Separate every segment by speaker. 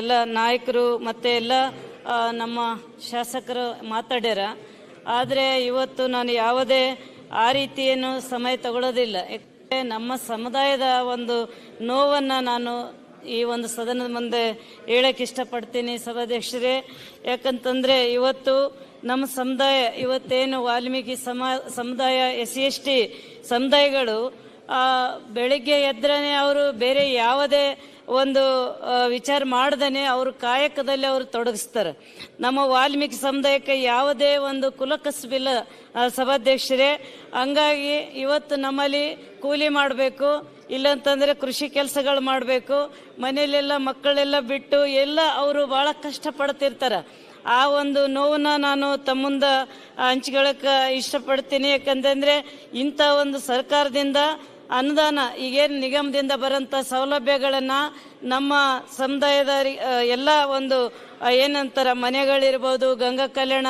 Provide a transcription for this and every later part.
Speaker 1: ಎಲ್ಲ ನಾಯಕರು ಮತ್ತೆ ಎಲ್ಲ ನಮ್ಮ ಶಾಸಕರು ಮಾತಾಡ್ಯಾರ. ಆದರೆ ಇವತ್ತು ನಾನು ಯಾವುದೇ ಆ ರೀತಿಯನ್ನು ಸಮಯ ತಗೊಳ್ಳೋದಿಲ್ಲ ಯಾಕಂದರೆ ನಮ್ಮ ಸಮುದಾಯದ ಒಂದು ನೋವನ್ನು ನಾನು ಈ ಒಂದು ಸದನದ ಮುಂದೆ ಹೇಳಕ್ಕೆ ಇಷ್ಟಪಡ್ತೀನಿ ಸಭಾಧ್ಯಕ್ಷರೇ. ಯಾಕಂತಂದ್ರೆ ಇವತ್ತು ನಮ್ಮ ಸಮುದಾಯ, ಇವತ್ತೇನು ವಾಲ್ಮೀಕಿ ಸಮ, ಸಮುದಾಯ, ಎಸ್ ಸಿ ಎಸ್ ಟಿ ಸಮುದಾಯಗಳು ಬೆಳಿಗ್ಗೆ ಎದ್ರೇ ಅವರು ಬೇರೆ ಯಾವುದೇ ಒಂದು ವಿಚಾರ ಮಾಡ್ದೇ ಅವರು ಕಾಯಕದಲ್ಲಿ ಅವರು ತೊಡಗಿಸ್ತಾರೆ. ನಮ್ಮ ವಾಲ್ಮೀಕಿ ಸಮುದಾಯಕ್ಕೆ ಯಾವುದೇ ಒಂದು ಕುಲಕಸಬಿಲ್ಲ ಸಭಾಧ್ಯಕ್ಷರೇ. ಹಂಗಾಗಿ ಇವತ್ತು ನಮ್ಮಲ್ಲಿ ಕೂಲಿ ಮಾಡಬೇಕು, ಇಲ್ಲಂತಂದ್ರೆ ಕೃಷಿ ಕೆಲಸಗಳು ಮಾಡಬೇಕು, ಮನೆಯಲ್ಲೆಲ್ಲ ಮಕ್ಕಳೆಲ್ಲ ಬಿಟ್ಟು ಎಲ್ಲ ಅವರು ಬಹಳ ಕಷ್ಟಪಡ್ತಿರ್ತಾರೆ. ಆ ಒಂದು ನೋವನ್ನು ನಾನು ತಮ್ಮಂದ ಮುಂದೆ ಹಂಚ್ಕೊಳಕ್ಕೆ ಇಷ್ಟಪಡ್ತೀನಿ. ಯಾಕಂತಂದರೆ ಇಂಥ ಒಂದು ಸರ್ಕಾರದಿಂದ ಅನುದಾನ, ಈಗೇನು ನಿಗಮದಿಂದ ಬರೋಂಥ ಸೌಲಭ್ಯಗಳನ್ನು ನಮ್ಮ ಸಮುದಾಯದ ಎಲ್ಲ ಒಂದು ಏನಂತಾರೆ, ಮನೆಗಳಿರ್ಬೋದು, ಗಂಗಾ ಕಲ್ಯಾಣ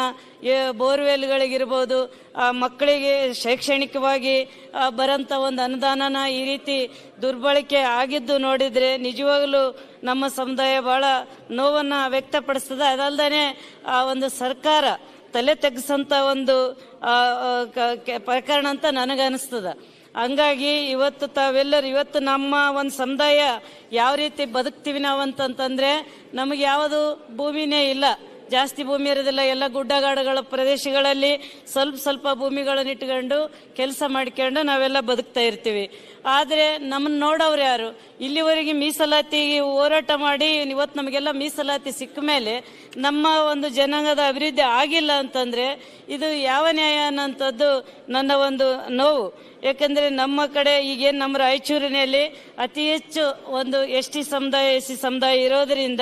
Speaker 1: ಬೋರ್ವೆಲ್ಗಳಿಗಿರ್ಬೋದು ಮಕ್ಕಳಿಗೆ ಶೈಕ್ಷಣಿಕವಾಗಿ ಬರೋಂಥ ಒಂದು ಅನುದಾನನ ಈ ರೀತಿ ದುರ್ಬಳಕೆ ಆಗಿದ್ದು ನೋಡಿದ್ರೆ ನಿಜವಾಗಲೂ ನಮ್ಮ ಸಮುದಾಯ ಬಹಳ ನೋವನ್ನು ವ್ಯಕ್ತಪಡಿಸ್ತದೆ. ಅದಲ್ದೇ ಆ ಒಂದು ಸರ್ಕಾರ ತಲೆ ತೆಗ್ಸಂತ ಒಂದು ಪ್ರಕರಣ ಅಂತ ನನಗನ್ನಿಸ್ತದ ಹಂಗಾಗಿ ಇವತ್ತು ತಾವೆಲ್ಲರೂ, ಇವತ್ತು ನಮ್ಮ ಒಂದು ಸಮುದಾಯ ಯಾವ ರೀತಿ ಬದುಕ್ತೀವಿ ನಾವು ಅಂತಂತಂದ್ರೆ, ನಮಗೆ ಯಾವುದು ಭೂಮಿನೇ ಇಲ್ಲ. ಜಾಸ್ತಿ ಭೂಮಿ ಇರೋದಿಲ್ಲ. ಎಲ್ಲ ಗುಡ್ಡಗಾಡುಗಳ ಪ್ರದೇಶಗಳಲ್ಲಿ ಸ್ವಲ್ಪ ಸ್ವಲ್ಪ ಭೂಮಿಗಳನ್ನು ಇಟ್ಕೊಂಡು ಕೆಲಸ ಮಾಡ್ಕೊಂಡು ನಾವೆಲ್ಲ ಬದುಕ್ತಾ ಇರ್ತೀವಿ. ಆದರೆ ನಮ್ಮನ್ನ ನೋಡೋರು ಯಾರು? ಇಲ್ಲಿವರೆಗೆ ಮೀಸಲಾತಿ ಹೋರಾಟ ಮಾಡಿ ಇವತ್ತು ನಮಗೆಲ್ಲ ಮೀಸಲಾತಿ ಸಿಕ್ಕ ಮೇಲೆ ನಮ್ಮ ಒಂದು ಜನಾಂಗದ ಅಭಿವೃದ್ಧಿ ಆಗಿಲ್ಲ ಅಂತಂದರೆ ಇದು ಯಾವ ನ್ಯಾಯ ಅನ್ನೋಂಥದ್ದು ನನ್ನ ಒಂದು ನೋವು. ಯಾಕಂದರೆ ನಮ್ಮ ಕಡೆ ಈಗೇನು ನಮ್ಮ ರಾಯಚೂರಿನಲ್ಲಿ ಅತಿ ಹೆಚ್ಚು ಒಂದು ಎಸ್ ಟಿ ಸಮುದಾಯ, ಎಸ್ ಸಿ ಸಮುದಾಯ ಇರೋದರಿಂದ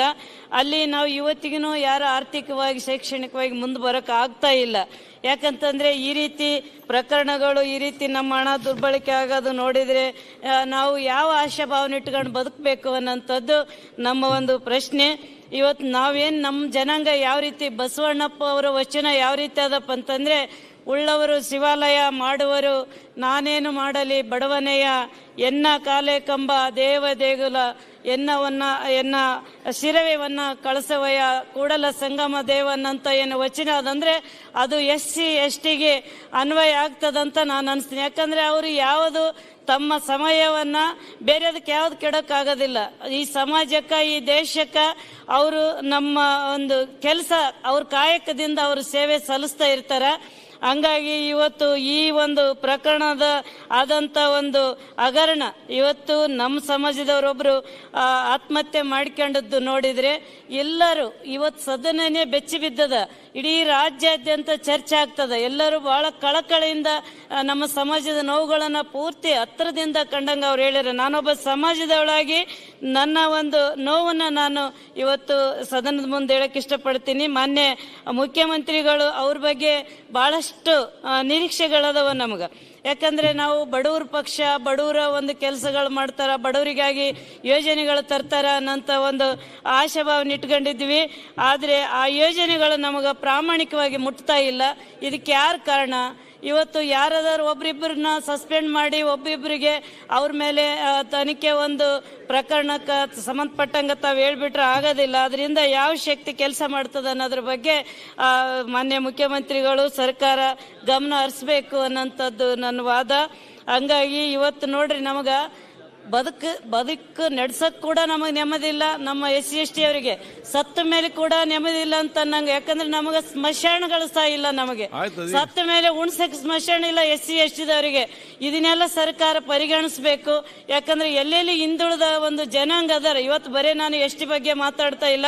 Speaker 1: ಅಲ್ಲಿ ನಾವು ಇವತ್ತಿಗೂ ಯಾರು ಆರ್ಥಿಕವಾಗಿ, ಶೈಕ್ಷಣಿಕವಾಗಿ ಮುಂದೆ ಬರೋಕೆ ಆಗ್ತಾ ಇಲ್ಲ. ಯಾಕಂತಂದರೆ ಈ ರೀತಿ ಪ್ರಕರಣಗಳು, ಈ ರೀತಿ ನಮ್ಮ ಹಣ ದುರ್ಬಳಕೆ ಆಗೋದು ನೋಡಿದ್ರೆ ನಾವು ಯಾವ ಆಶಾ ಭಾವನೆ ಇಟ್ಕೊಂಡು ಬದುಕಬೇಕು ಅನ್ನೋಂಥದ್ದು ನಮ್ಮ ಒಂದು ಪ್ರಶ್ನೆ. ಇವತ್ತು ನಾವೇನು ನಮ್ಮ ಜನಾಂಗ ಯಾವ ರೀತಿ ಬಸವಣ್ಣಪ್ಪ ಅವರ ವಚನ ಯಾವ ರೀತಿ ಅದಪ್ಪ ಅಂತಂದ್ರೆ ಉಳ್ಳವರು ಶಿವಾಲಯ ಮಾಡುವರು, ನಾನೇನು ಮಾಡಲಿ ಬಡವನೆಯ, ಎನ್ನ ಕಾಲೇ ಕಂಬ ದೇವ ದೇಗುಲ ಎನ್ನವನ್ನ ಎನ್ನ ಶಿರವೆವನ್ನ ಕಳಸವಯ ಕೂಡಲ ಸಂಗಮ ದೇವನಂತ ಏನು ವಚನ ಅದಂದ್ರೆ ಅದು ಎಸ್ ಸಿ ಎಸ್ ಟಿಗೆ ಅನ್ವಯ ಆಗ್ತದಂತ ನಾನು ಅನಿಸ್ತೀನಿ. ಯಾಕಂದ್ರೆ ಅವರು ಯಾವುದು ತಮ್ಮ ಸಮಯವನ್ನ ಬೇರೆದಕ್ಕೆ ಯಾವ್ದು ಕೆಡಕ್ಕಾಗೋದಿಲ್ಲ. ಈ ಸಮಾಜಕ್ಕೆ, ಈ ದೇಶಕ್ಕೆ ಅವರು ನಮ್ಮ ಒಂದು ಕೆಲಸ, ಅವ್ರ ಕಾಯಕದಿಂದ ಅವರು ಸೇವೆ ಸಲ್ಲಿಸ್ತಾ ಇರ್ತಾರ. ಹಂಗಾಗಿ ಇವತ್ತು ಈ ಒಂದು ಪ್ರಕರಣದ ಆದಂಥ ಒಂದು ಹಗರಣ ಇವತ್ತು ನಮ್ಮ ಸಮಾಜದವರೊಬ್ಬರು ಆತ್ಮಹತ್ಯೆ ಮಾಡ್ಕೊಂಡದ್ದು ನೋಡಿದರೆ ಎಲ್ಲರೂ ಇವತ್ತು ಸದನನೇ ಬೆಚ್ಚಿ ಬಿದ್ದದ. ಇಡೀ ರಾಜ್ಯಾದ್ಯಂತ ಚರ್ಚೆ ಆಗ್ತದೆ. ಎಲ್ಲರೂ ಬಹಳ ಕಳಕಳಿಯಿಂದ ನಮ್ಮ ಸಮಾಜದ ನೋವುಗಳನ್ನು ಪೂರ್ತಿ ಹತ್ತಿರದಿಂದ ಕಂಡಂಗೆ ಅವ್ರು ಹೇಳ್ಯಾರ. ನಾನೊಬ್ಬ ಸಮಾಜದವಳಾಗಿ ನನ್ನ ಒಂದು ನೋವನ್ನ ನಾನು ಇವತ್ತು ಸದನದ ಮುಂದೆ ಹೇಳಕ್ಕೆ ಇಷ್ಟಪಡ್ತೀನಿ. ಮಾನ್ಯ ಮುಖ್ಯಮಂತ್ರಿಗಳು ಅವ್ರ ಬಗ್ಗೆ ಬಹಳಷ್ಟು ನಿರೀಕ್ಷೆಗಳದವ ನಮಗ. ಯಾಕಂದ್ರೆ ನಾವು ಬಡವ್ರ ಪಕ್ಷ, ಬಡವರ ಒಂದು ಕೆಲಸಗಳು ಮಾಡ್ತಾರ, ಬಡವರಿಗಾಗಿ ಯೋಜನೆಗಳು ತರ್ತಾರ ಅನ್ನಂತ ಒಂದು ಆಶಾಭಾವನ ಇಟ್ಕೊಂಡಿದ್ವಿ ಆದ್ರೆ ಆ ಯೋಜನೆಗಳು ನಮಗ ಪ್ರಾಮಾಣಿಕವಾಗಿ ಮುಟ್ತಾ ಇಲ್ಲ. ಇದಕ್ಕೆ ಯಾರು ಕಾರಣ? ಇವತ್ತು ಯಾರಾದರೂ ಒಬ್ರಿಬ್ಬರನ್ನ ಸಸ್ಪೆಂಡ್ ಮಾಡಿ ಒಬ್ಬಿಬ್ಬರಿಗೆ ಅವ್ರ ಮೇಲೆ ತನಿಖೆ ಒಂದು ಪ್ರಕರಣಕ್ಕೆ ಸಂಬಂಧಪಟ್ಟಂಗೆ ತಾವು ಹೇಳ್ಬಿಟ್ರೆ ಆಗೋದಿಲ್ಲ. ಅದರಿಂದ ಯಾವ ಶಕ್ತಿ ಕೆಲಸ ಮಾಡ್ತದೆ ಅನ್ನೋದ್ರ ಬಗ್ಗೆ ಮಾನ್ಯ ಮುಖ್ಯಮಂತ್ರಿಗಳು ಸರ್ಕಾರ ಗಮನ ಹರಿಸ್ಬೇಕು ಅನ್ನೋಂಥದ್ದು ನನ್ನ ವಾದ. ಹಂಗಾಗಿ ಇವತ್ತು ನೋಡ್ರಿ ನಮಗ ಬದುಕು ಬದುಕು ನಡ್ಸಕ್ ಕೂಡ ನಮಗೆ ನೆಮ್ಮದಿ ಇಲ್ಲ. ನಮ್ಮ ಎಸ್ ಸಿ ಎಸ್ ಟಿ ಅವರಿಗೆ ಸತ್ತ ಮೇಲೆ ಕೂಡ ನೆಮ್ಮದಿ ಇಲ್ಲ ಅಂತ ನಂಗೆ ಯಾಕಂದ್ರೆ ನಮಗೆ ಸ್ಮಶಾನಗಳು ಸಹ ಇಲ್ಲ ನಮಗೆ. ಸತ್ತ ಮೇಲೆ ಉಣ್ಸಕ್ ಸ್ಮಶಾನ ಇಲ್ಲ ಎಸ್ ಸಿ ಎಸ್ ಟಿದವರಿಗೆ ಇದನ್ನೆಲ್ಲ ಸರ್ಕಾರ ಪರಿಗಣಿಸಬೇಕು. ಯಾಕಂದ್ರೆ ಎಲ್ಲೆಲ್ಲಿ ಹಿಂದುಳಿದ ಒಂದು ಜನಾಂಗ ಅದಾರ ಇವತ್ತು ಬರೇ ನಾನು ಎಸ್ ಟಿ ಬಗ್ಗೆ ಮಾತಾಡ್ತಾ ಇಲ್ಲ.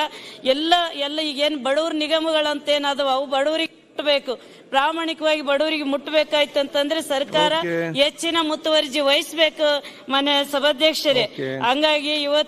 Speaker 1: ಎಲ್ಲ ಎಲ್ಲ ಈಗೇನು ಬಡವ್ರ ನಿಗಮಗಳಂತೇನಾದವು ಅವು ಬಡವರಿಗೆ ಮುಟ್ಟಬೇಕು. ಪ್ರಾಮಾಣಿಕವಾಗಿ ಬಡವರಿಗೆ ಮುಟ್ಟಬೇಕಾಯ್ತು ಅಂತಂದ್ರೆ ಸರ್ಕಾರ ಹೆಚ್ಚಿನ ಮುತುವರ್ಜಿ ವಹಿಸ್ಬೇಕು ಮನೆ ಸಭಾಧ್ಯಕ್ಷರೇ. ಹಂಗಾಗಿ ಇವತ್ತು